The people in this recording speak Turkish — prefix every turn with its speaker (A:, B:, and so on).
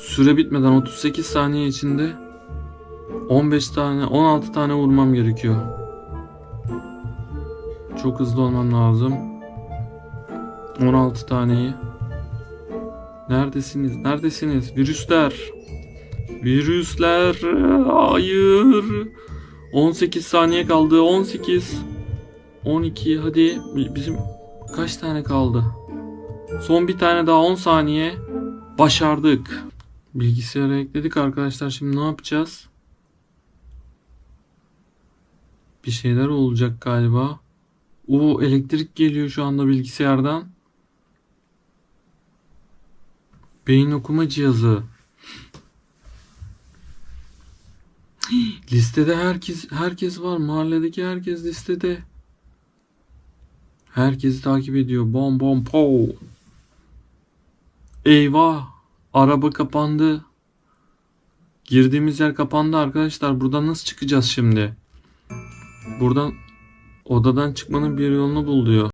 A: Süre bitmeden 38 saniye içinde 15 tane 16 tane vurmam gerekiyor. Çok hızlı olmam lazım. 16 taneyi. Neredesiniz? Neredesiniz? Virüsler. Virüsler. Hayır. 18 saniye kaldı. 18. 12. Hadi. Bizim kaç tane kaldı? Son bir tane daha 10 saniye. Başardık. Bilgisayara ekledik arkadaşlar. Şimdi ne yapacağız? Bir şeyler olacak galiba. O elektrik geliyor şu anda bilgisayardan. Beyin okuma cihazı. Listede herkes herkes var. Mahalledeki herkes listede. Herkesi takip ediyor. Bom bom po. Eyvah. Araba kapandı. Girdiğimiz yer kapandı arkadaşlar. Buradan nasıl çıkacağız şimdi? Buradan odadan çıkmanın bir yolunu bul.